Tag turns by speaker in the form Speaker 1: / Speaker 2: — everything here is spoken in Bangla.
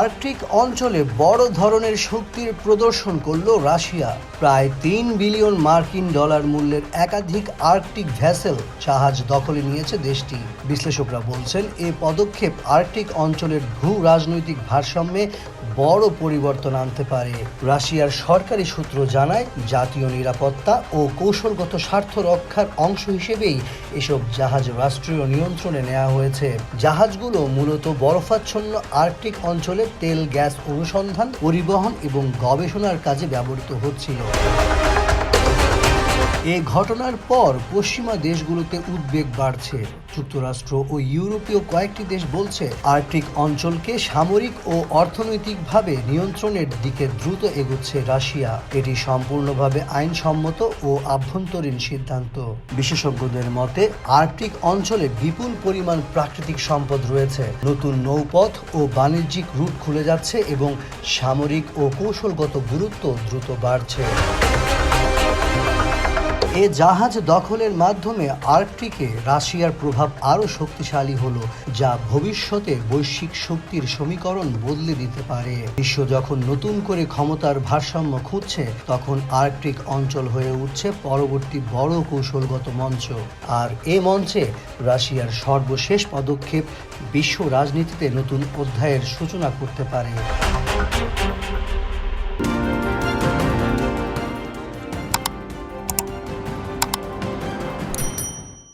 Speaker 1: আর্কটিক অঞ্চলে বড় ধরনের শক্তির প্রদর্শন করল রাশিয়া। প্রায় তিন বিলিয়ন মার্কিন ডলার মূল্যের একাধিক আর্কটিক ভ্যাসেল জাহাজ দখলে নিয়েছে দেশটি। বিশ্লেষকরা বলছেন, এ পদক্ষেপ আর্কটিক অঞ্চলের ভূ রাজনৈতিক ভারসাম্যে বড় পরিবর্তন আনতে পারে। রাশিয়ার সরকারি সূত্র জানায়, জাতীয় নিরাপত্তা ও কৌশলগত স্বার্থ রক্ষার অংশ হিসেবেই এসব জাহাজ রাষ্ট্রীয় নিয়ন্ত্রণে নেওয়া হয়েছে। জাহাজগুলো মূলত বরফাচ্ছন্ন আর্কটিক অঞ্চলে তেল, গ্যাস অনুসন্ধান, পরিবহন এবং গবেষণার কাজে ব্যবহৃত হচ্ছিল। এ ঘটনার পর পশ্চিমা দেশগুলোতে উদ্বেগ বাড়ছে। যুক্তরাষ্ট্র ও ইউরোপীয় কয়েকটি দেশ বলছে, আর্কটিক অঞ্চলকে সামরিক ও অর্থনৈতিকভাবে নিয়ন্ত্রণের দিকে দ্রুত এগুচ্ছে রাশিয়া। এটি সম্পূর্ণভাবে আইনসম্মত ও আভ্যন্তরীণ সিদ্ধান্ত। বিশেষজ্ঞদের মতে, আর্কটিক অঞ্চলে বিপুল পরিমাণ প্রাকৃতিক সম্পদ রয়েছে। নতুন নৌপথ ও বাণিজ্যিক রুট খুলে যাচ্ছে এবং সামরিক ও কৌশলগত গুরুত্ব দ্রুত বাড়ছে। এ জাহাজ দখলের মাধ্যমে আর্কটিকে রাশিয়ার প্রভাব আরও শক্তিশালী হলো, যা ভবিষ্যতে বৈশ্বিক শক্তির সমীকরণ বদলে দিতে পারে। বিশ্ব যখন নতুন করে ক্ষমতার ভারসাম্য খুঁজছে, তখন আর্কটিক অঞ্চল হয়ে উঠছে পরবর্তী বড় কৌশলগত মঞ্চ। আর এ মঞ্চে রাশিয়ার সর্বশেষ পদক্ষেপ বিশ্ব রাজনীতিতে নতুন অধ্যায়ের সূচনা করতে পারে।